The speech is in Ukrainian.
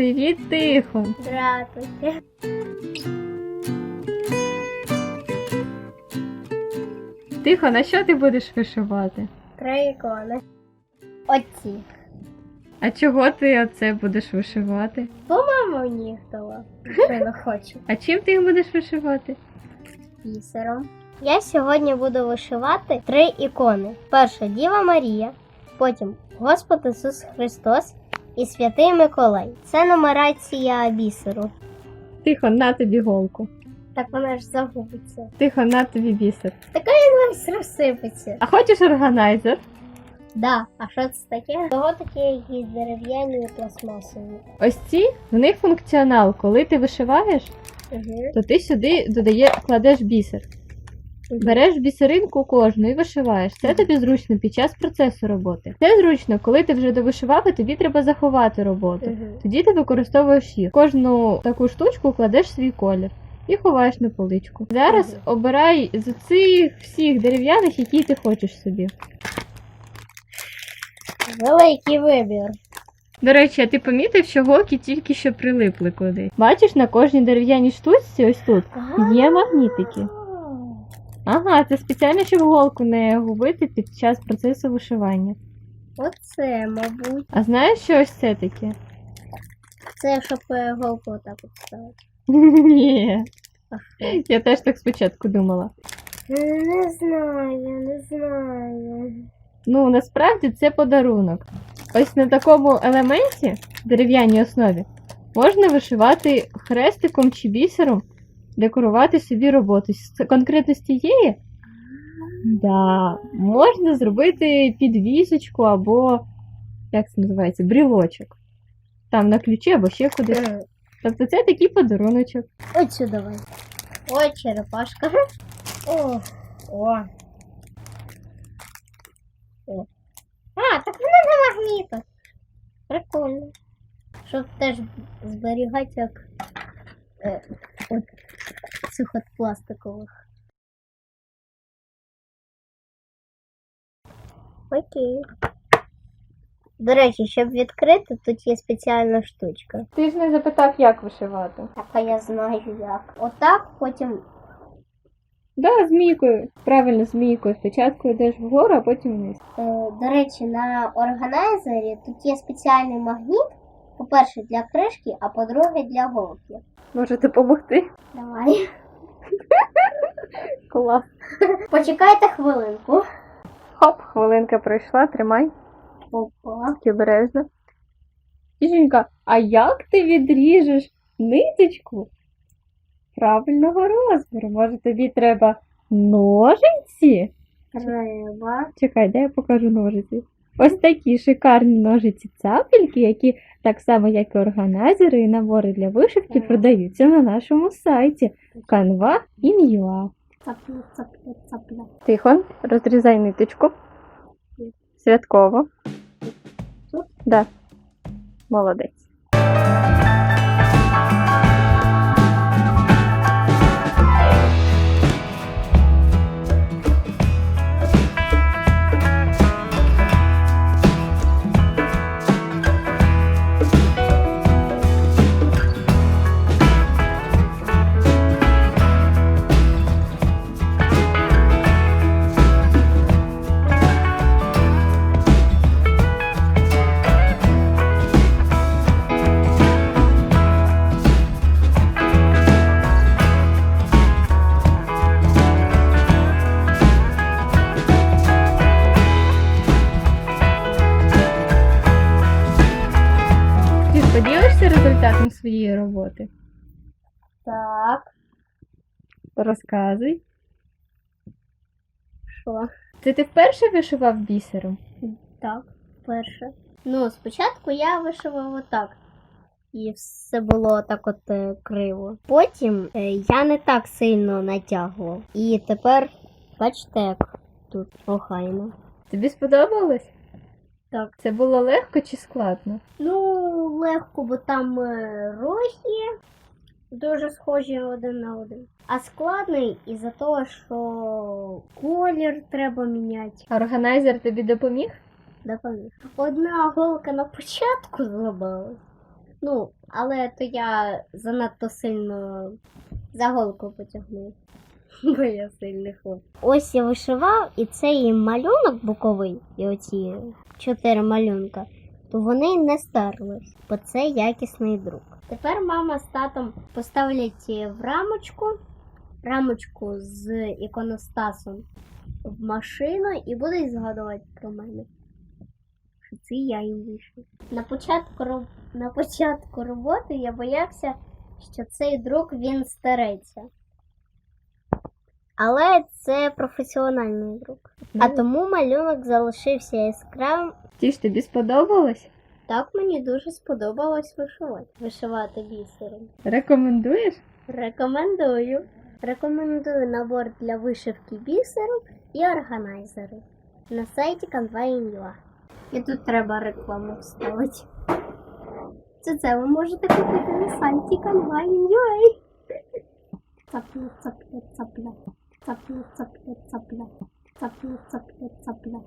Привіт, тихо. Здравствуйте. Тихо, на що ти будеш вишивати? Три ікони. Оці. А чого ти оце будеш вишивати? Мама мені хтала. Що я не хочу. А чим ти їх будеш вишивати? Бісером. Я сьогодні буду вишивати три ікони. Перша Діва Марія, потім Господь Ісус Христос і Святий Миколай. Це нумерація бісеру. Тихо, на тобі голку. Так вона ж загубиться. Тихо, на тобі бісер. Така він весь розсипеться. А хочеш органайзер? Да, а що це таке? Того такі якісь дерев'яні і пластмасові. Ось ці в них функціонал. Коли ти вишиваєш, Угу. то ти сюди додає, кладеш бісер. Береш бісеринку кожну і вишиваєш. Це тобі зручно під час процесу роботи. Це зручно, коли ти вже довишивав, і тобі треба заховати роботу. Тоді ти використовуєш їх. Кожну таку штучку кладеш свій колір і ховаєш на поличку. Зараз обирай з цих всіх дерев'яних, які ти хочеш собі. Великий вибір. До речі, а ти помітив, що голки тільки що прилипли куди? Бачиш, на кожній дерев'яній штучці, ось тут, є магнітики. Ага, це спеціально, щоб голку не губити під час процесу вишивання. Оце, мабуть. А знаєш, що ось це таке? Це щоб е, голку отак от ставити. Ні. А що? Я теж так спочатку думала. Не знаю, не знаю. Ну, насправді це подарунок. Ось на такому елементі, дерев'яній основі, можна вишивати хрестиком чи бісером, декорувати собі роботу. Конкретно з тієї, да, можна зробити підвісочку або, як це називається, брілочок. Там на ключі або ще кудись. Тобто це такий подаруночок. Оцю давай. Ой, черепашка. О, о. О. А, так вона на магнітах. Прикольно. Щоб теж зберігати як е, от цих от пластикових. Окей. До речі, щоб відкрити, тут є спеціальна штучка. Ти ж не запитав, як вишивати. Так, а я знаю як. Отак, потім Да, змійкою. Правильно, змійкою. Спочатку йдеш вгору, а потім вниз. Е, До речі, на органайзері тут є спеціальний магніт. По-перше, для кришки, а по-друге, для голки. Може допомогти? Давай. Клас. Почекайте хвилинку. Хоп, хвилинка пройшла, тримай. Опа. Обережно. Жінка, а як ти відріжеш ниточку правильного розміру? Може тобі треба ножиці? Треба. Чекай, дай я покажу ножиці. Ось такі шикарні ножиці цапельки, які так само, як і органайзери і набори для вишивки, продаються на нашому сайті Canva і М'юа. Тихон, розрізай ниточку. Святково. Да. Молодець. Поділишся результатом своєї роботи? Так. Розказуй. Що? Це ти вперше вишивав бісером? Так, перше. Ну, спочатку я вишивав отак. І все було так от е, криво. Потім е, я не так сильно натягував. І тепер, бачите, як тут охайно. Тобі сподобалось? Так. Це було легко чи складно? Ну, легко, бо там е, рохи дуже схожі один на один. А складний із-за того, що колір треба міняти. Органайзер тобі допоміг? Допоміг. Одна голка на початку зламалась, Ну, але то я занадто сильно за голку потягнув. Бо я сильний хлоп. Ось я вишивав, і цей малюнок боковий, і оці чотири малюнка, то вони не стерлись, бо це якісний друк. Тепер мама з татом поставлять в рамочку, рамочку з іконостасом в машину і будуть згадувати про мене. Що це я їм вийшов. На початку, на початку роботи я боявся, що цей друк він стареться. Але це професіональний друк. А Ну, тому малюнок залишився яскравим. Ті ж тобі сподобалось? Так мені дуже сподобалось вишивати. Вишивати бісером. Рекомендуєш? Рекомендую. Рекомендую набор для вишивки бісером і органайзери на сайті Canva.ua. І тут треба рекламу вставити. Це це ви можете купити на сайті Canva.ua. Цапля, цапля, цапля. Цапля, цапля, цапля. Цапля, цапля, цапля.